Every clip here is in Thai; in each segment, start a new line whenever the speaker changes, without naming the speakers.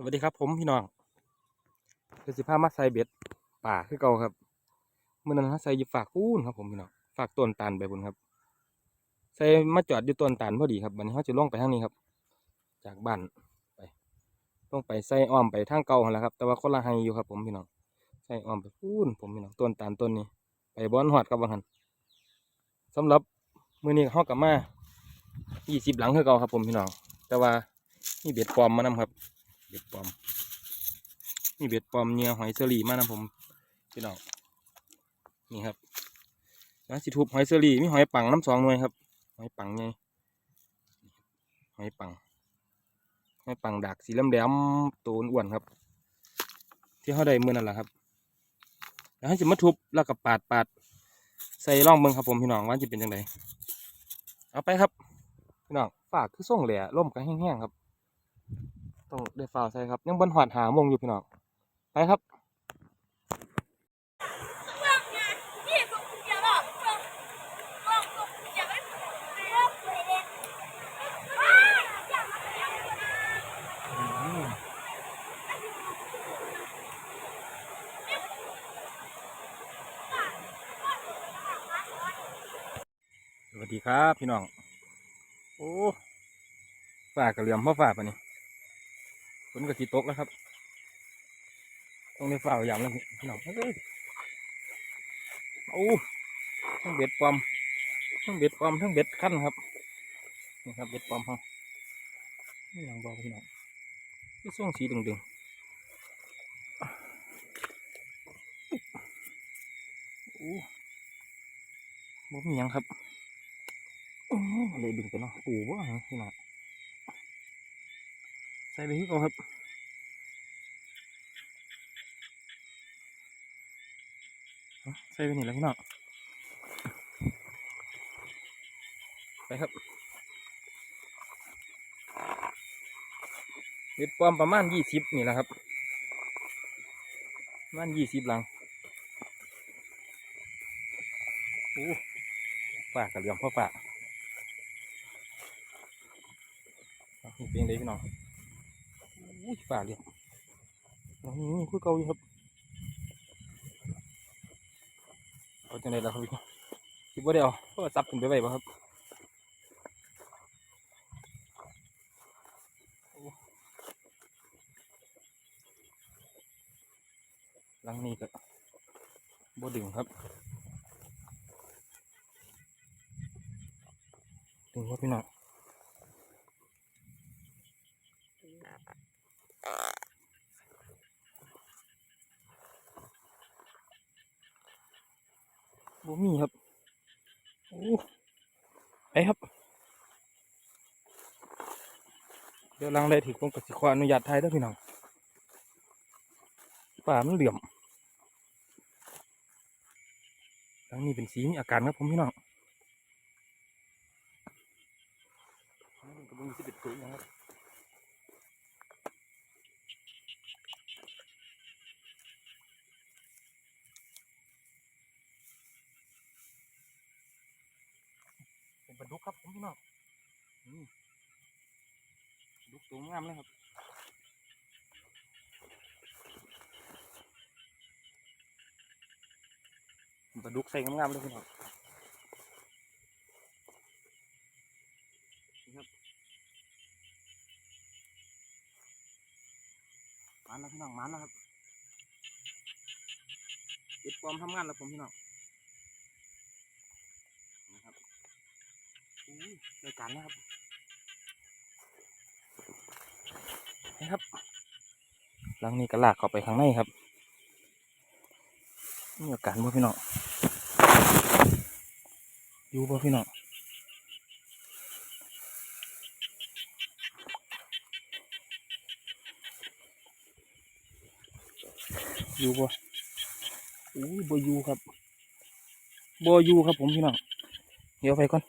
สวัสดีครับผมพี่น้องคือสิพามาใส่เบ็ดป่าคือเก่าครับเมื่อนั้นเราใส่ยฝากปูนครับผมพี่น้องฝากต้นตาลไปบนครับ ใส่มาจอดอยู่ต้นตาลพอดีครับวันนี้เขาจะล่องไปทางนี้ครับ จากบ้านไปล่องไปใส่อ้อมไปทางเก่าแหละครับ แต่ว่าคนละไฮอยู่ครับ ผมพี่น้องใส่อ้อมไปปูนผมพี่น้องต้นตาลต้นนี้ ไปบอนหอดครับวันนั้นสำหรับมื้อนี้เขากลับมา20หลังคือเก่าครับ ผมพี่น้องแต่ว่ามีเบ็ดปลอมมานำครับ เบ็ดปอม นี่เบ็ดปอมเนียหอยเสลีมากนะผมพี่น้องนี่ครับนะสิทุบหอยเสลีมีหอยปังน้ำสองหน่วยครับ หอยปังไงหอยปังหอยปังดักสีแหลมๆตัวอ้วนครับ ที่เขาได้เมื่อนั่นแหละครับ แล้วให้จะมาทุบแล้วก็ปาดปาดใส่ร่องเบิ้งครับผมพี่น้องว่าจะเป็นยังไงเอาไปครับพี่น้องฝากคือส่งแหล่ล่มก็แห้งๆครับ ต้องได้ฝ่าใส่ครับ ยังบนหอดหามงอยู่พี่น้องไปครับสวัสดีครับพี่น้อง โอ้ฝากกระเหลี่ยมพ่อฝากปะนี่ นกระสีตกแล้วครับต้องได้ฝ่าวอย่างแล้วพี่น้องเอ้ยโอ้ทั้งเบ็ดปลอมทั้งเบ็ดปลอมทั้งเบ็ดขั้นครับนี่ครับเบ็ดปลอมเขานี่อย่างบอกพี่น้องที่ส่วงสีดึงๆโอ้บ่มียังครับโอ้เลยดึงไปเนาะปูบ่ฮะพี่น้อง ส่ไปที่ก่อนครับใส่ไปนี่แล้วพี่น้องไปครับเบ็ดปลอมประมาณยี่สิบนี่แหละครับประมาณยี่สิบหลังโอ้ฝากกับเหลี่ยมพ่อฝากนี่เป็นไงพี่น้อง อุ้ยฝ่าเรียนี่คือเก่าอยู่ครับเอาจังไดล่ะครับพี่น้องคิดว่าเดียวก็ซับขึ้นไปไว้บ่ครับหลังนี้ก็บ่ดึงครับดึงว่าพี่น้อง บ่มีครับ โอ้ไป ครับ เดี๋ยวลังเลถึงผมกับสิขออนุญาตไทยด้วยพี่น้องป่ามันเหลี่ยมหลังนี้เป็นสีมีอาการครับผมพี่น้องนี่ก็มีสิบเอ็ดตัวนะครับเป็นปลาดุกครับผมพี่น้องนี่ปลาดุกตัวงามเลยครับปลาดุกใส่งามๆเลยพี่น้องนี่ครับมาแล้วพี่น้องมาแล้วครับเก็บปลอมทำงานแล้วผมพี่น้องนะครับอู้ยรายการนะครับ นะครับ หลังนี้ก็ลากเข้าไปข้างในครับนี่อาการบ่พี่น้องอยู่ป่พี่น้องอยู่ป่อู้ยบ่อยู่ครับบ่อยู่ครับผมพี่น้องเดี๋ยวไปก่อน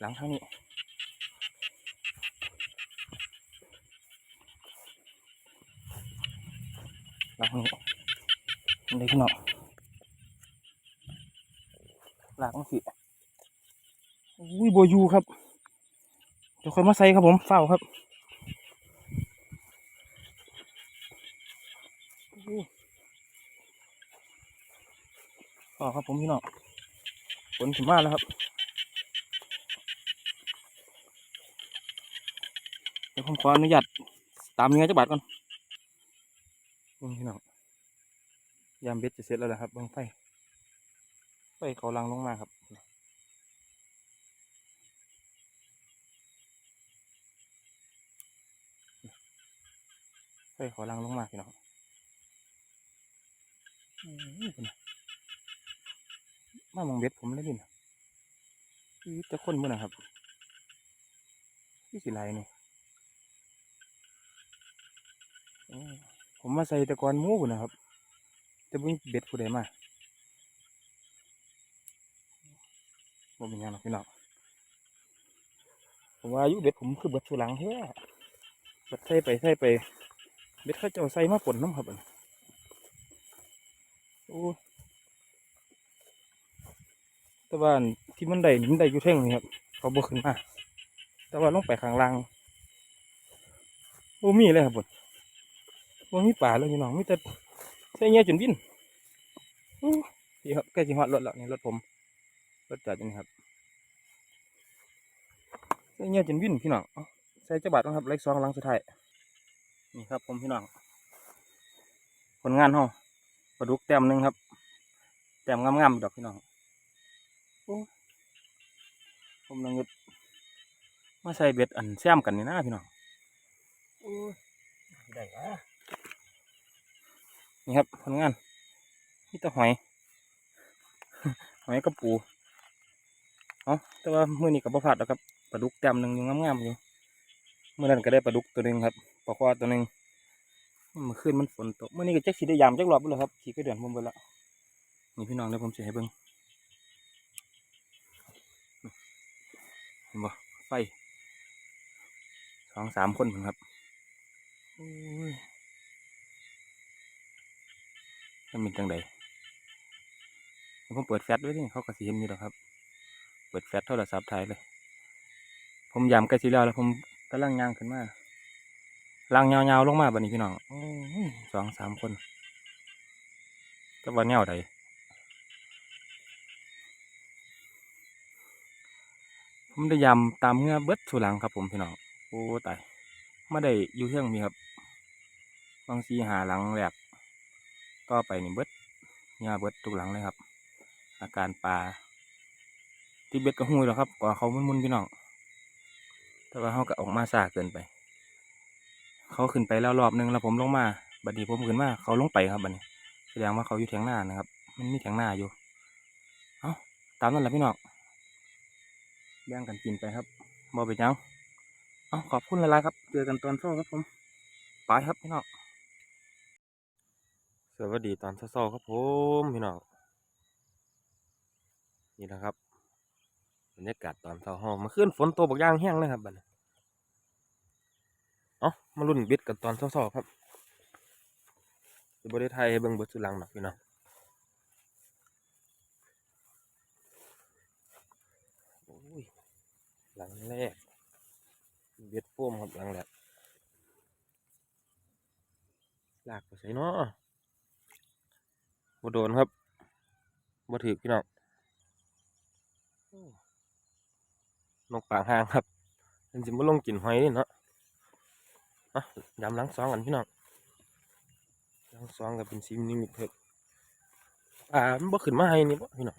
หลังทางนี้ หลังนี้เด็กเนาะหลังสิอุ้ยโบยูครับเดี๋ยวค่อยมาใส่ครับผมเฝ้าครับต่อครับผมพี่น้องฝนถึงมาแล้วครับ เดี๋ยวผมขออนุญาตตามเนื้อจักบาทก่อน เบิ่พี่น้องยามเบ็ดจะเสร็จแล้วนะครับเบิ่งไฟไฟเขาลังลงมาครับไฟเขาลังลงมาพี่น้องมามองเบ็ดผมเลยดินะอีจะค้นมื่อนะครับพี่สิไรนี่ ผมมาใส่ตะกอนมูพุ่นะครับ จะมีเบ็ดผู้ใดมาบ่เป็นหยังหรอกพี่น้องผมว่าอายุเบ็ดผมคือเบ็ดสุหลังเฮ้เบ็ดใส่ไปใส่ไป เบ็ดเขาเจ้าใส่มาป่นน้ำครับโอ้แต่ว่าอันที่มันได้นี่มันได้อยู่เท่งนี่ครับ เขาบกขึ้นมา แต่ว่าลงไปข้างล่าง โอ้มีเลยครับผม โอ้มีป่าเลยพี่น้องมีแต่ใส่เงี้ยจนวินพี่ครับใกล้จะหอดรถแล้วนี่รถผมรถจอดอยู่นี่ครับใส่เงี้ยจนวิ่นพี่น้องใส่จักรบาทนะครับเล็กซองลังสุดท้ายนี่ครับ ผมพี่น้องผลงานห้องปลาดุกแต้มหนึ่งครับแต้มงามๆดอกพี่น้องอผมนังเงดมาใส่เบ็ดอันแซมกันนี่นะพี่น้องโอ้ยได้อะ นี่ครับผลงานมีแต่หอย หอยกระปูเอาแต่ว่าเมื่อนี้กับพ่พลาดแล้วครับปลาดุกแต้มหนึ่งยังงามๆอยู่เมื่อนั้นก็ได้ปลาดุกตัวหนึ่งครับปลาควาตัวหนึ่งมื่อคืนมันฝนตกเมื่อนี้ก็แจ็คสีได้ยามแจ็ครอบไปเลยครับขี่ก็เดือนผมไปแล้วนี่พี่น้องเดี๋ยวผมจะให้เบิ้งเห็นบ่ไฟสองสามคนผมครับ โอ้ยจะเป็นจังใดเดยวผมเปิดแฟลชไว้ที่เขาก็สีเห็นอยู่แล้วครับ เปิดแฟลชโทรศัพท์ถ่ายเลย ผมยามใกล้สีแล้วแล้ว ผมกำลังย่างขึ้นมาล่างยาวๆลงมาบัดนี้พี่น้องอสองสามคนจะว่าแนวใดผมได้ยำตามเงื่อเบิดสุหลังครับผมพี่น้อง โอ้ตายไม่ได้อยู่เที่ยงมีครับ บางสีหาหลังแหลก ต่อไปนี่เบิดเงื่อเบิดทุกหลังเลยครับ อาการปลาที่เบ็ดก็หุยแล้วครับกว่าเขามุนๆพี่น้องแต่ว่าเขาก็ออกมาซาเกินไป เขาขึ้นไปแล้วรอบหนึงแล้วผมลงมาบัดนี้ผมขึ้นมาเขาลงไปครับบัดนี้ แสดงว่าเขาอยู่เถียงหน้านะครับ มันมีเถียงหน้าอยู่ เอาตามนั้นแหละพี่น้องแบ่งกันกินไปครับบอไปนหยังเอาขอบคุณหลายๆครับ เจอกันตอนเช้าครับผมไปครับพี่น้อง สวัสดีตอนเช้าๆครับผมพี่น้องนี่แหละครับบรรยากาศตอนเช้าห้องมาขึ้นฝนตกบักย่างแห้งเลยครับบัดนี้เอามาลุ้นบ็ดกันตอนเช้าๆครับจะบริไทยเบิ่งเบิดสุดหลังหนักพี่น้องโอ้ยหลังแรกเบ็ดโป้มครับหลังแรกลากไปใส่เนาะ บ่โดนครับบ่ถือพี่น้องนกปางหางครับมันจะมาลงกินหอยนี่เนาะอะยำล้างซองกันพี่น้องล้างซองกับเป็นซีนิมิตเถอะอ่ามันบ่ขึ้นมาให้นี่บ่พี่น้อง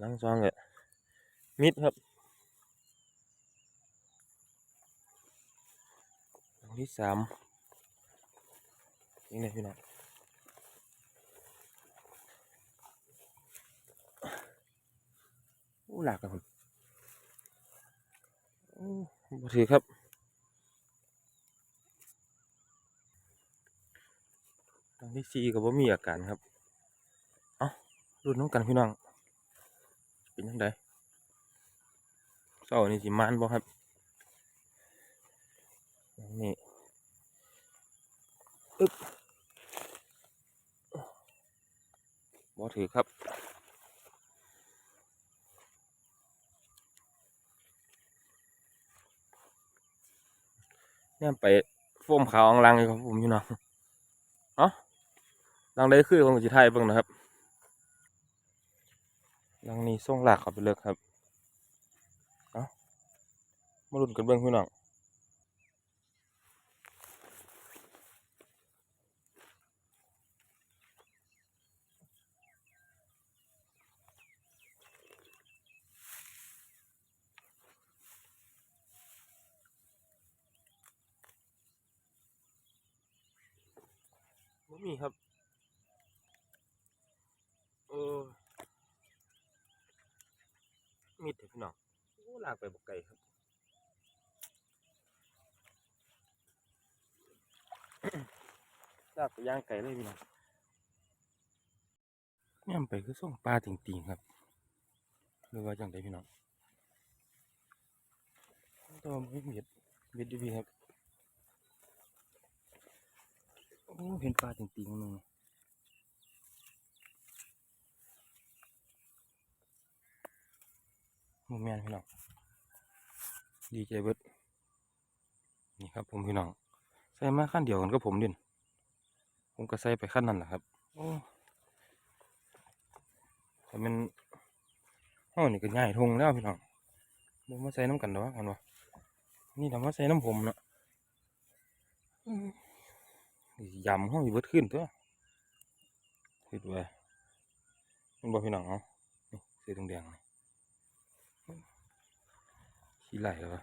ล้างซองเลยมิดครับอัน ที่สามนี่เลยพี่น้องอู้หลากครับผมอู้บ่ถือครับทางที่สี่ก็บ่มีอาการครับ เอ้ารุ่นน้องกันพี่น้อง เป็นยังไงเศร้านี่สิมานบ่ครับนี่ อึ๊บบ่ถือครับนเนี่ยไปโฟมขาวอังลังอยู่ครับผมอยู่เนาะเอ้าลังได้คือของจิไทยเบิ่งนะครับลังนี้ส่งหลากเขาไปเลิกครับเอ้ามาลุ้นกันเบิ่งพี่น้องบ่มีครับโอ้มีแต่พี่น้องโอ้ลากไปบกไก่ครับลากไปย่างไก่เลยพี่น้องเนี่ยไปคือส่งปลาจริงๆครับหรือว่าจังไดพี่น้องตัวไม่เม็ดเม็ดดีครับโอ้เห็นปลาจริงๆนึงโมแมนพี่น้อง ดีใจเบิดนี่ครับ ผมพี่น้อง ใส่มาขั้นเดียวกันกับผมดินผมก็ใส่ไปขั้นนั้นแหละครับ โอ้แต่มันห้อนี่ก็ง่ายทงแล้วพี่น้องบ่มาใส่น้ำกันดอกกันวะนี่ทำมาใส่น้ำผมนะยำห้องอยู่เบิดขึ้นตัวคิดว่ามันบอกพี่น้องเอานี่สีแดงๆนี่ ขี้ไหลแล้ววะ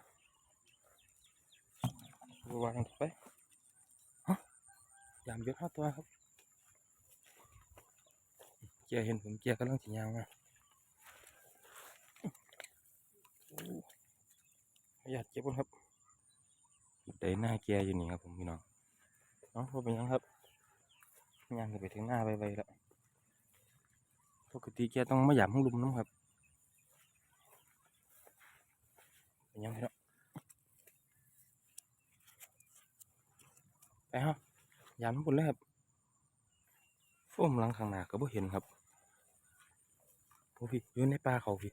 บ่วางไปยามเยอะห้าตัวครับเจียเห็นผมเจียกำลังสียางมาอยากเจ็บบ่ครับเดหน้าเกียอยู่นี่ครับผมพี่น้องเนาะว่าเป็นยังครับยางจะไปถึงหน้าไปๆแล้วปกติเกียต้องมาหยามห้องลุมน้ำครับเป็นห ยังพี่น้องไปฮะยามทั้งหมดเลยครับโฟมหลังข้างหน้าก็บ่เห็นครับโอ้พี่อยู่ในป่าเขาพี่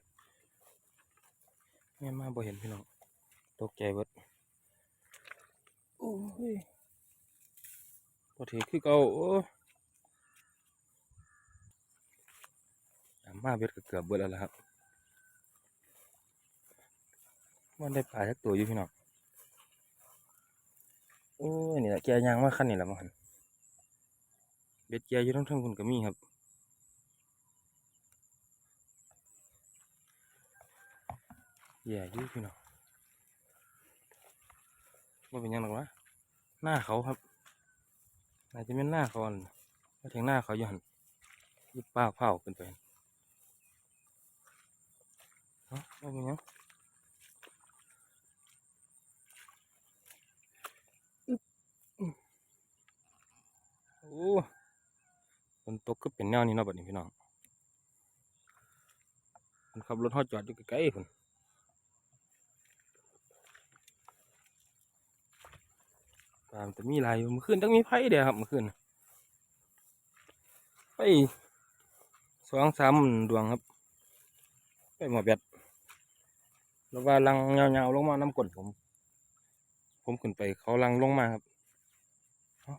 แม่มาบ่เห็นพี่น้องตกใจเบิดโอ้ยบ่ถือคือเก่าโอ้ยามมาเบ็ดก็เกือบเบิดแล้วครับ มันได้ปลาจักตัวอยู่พี่น้องโอ้ยนี่แหละแกยางมาขั้นนี่แหละมั้งหันเบ็ดแกอยู่ทั้งทั้งคนก็มีครับแย่ยุ่พี่น้องว่าเป็นยังหรอกวะหน้าเขาครับอาจจะเป็นหน้าเขาอั่นมาถึงหน้าเขาอยู่หันยิบป้าเผาขึ้นไปหั่นเอ้าว่าเป็นยัง โอ้ฝน ตกก็เป็นแนวนี้เนาะบัดนี้พี่น้องคนขับรถฮอดจอดอยู่ใกล้ๆพุ่นตามแต่มีลายเมื่อคืนต้องมีไผเดียวครับเมื่อคืนไปสองสามดวงครับ ไปหมอแบดแล้วว่าลังเงาๆลงมาน้ำกลนผม ผมขึ้นไปเขาลังลงมาครับ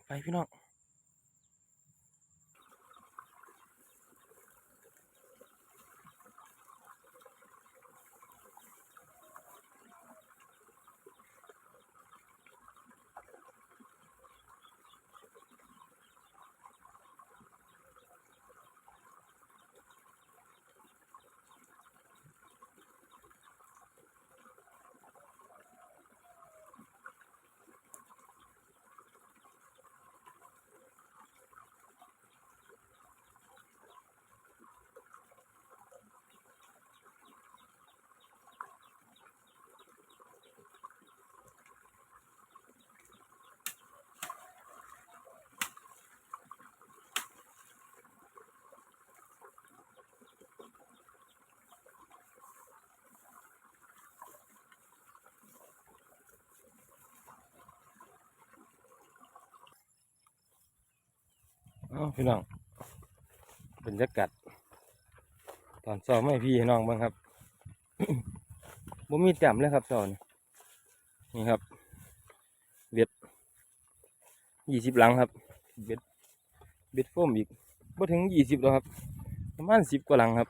ไปพี่น้อง อาพี่น้องบรรยากาศตอนสอบไม่พี่น้องบ้างครับบ่มีแต้มเลยครับสอนนี่ครับเวียดยี่สิบหลังครับเบ็ดเบ็ดโฟมอีกบ่ถึงยี่สิบแล้วครับ ประมาณสิบกว่าหลังครับ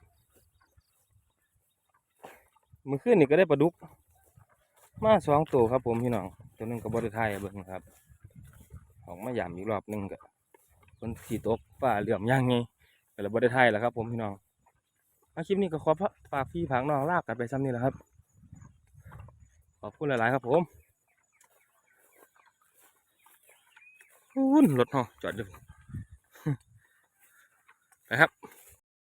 เมื่อคืนนี่ก็ได้ปลาดุก มาสองตัวครับผมพี่น้องตัวหนึงก็บริไทยเบิ่งครับออกมาหยามอีกรอบหนึงก็ คนสีตกฝ่าเหลื่อมย่างไงก็เราบริไทยแล้วครับ ผมพี่น้องอาคลิปนี้ก็ขอฝากพี่ผังน้องลากกันไปซ้ำนี่แหละครับ ขอบคุณหลาย ๆ ครับผมอุ้นรถห้องจอดดึกนะครับ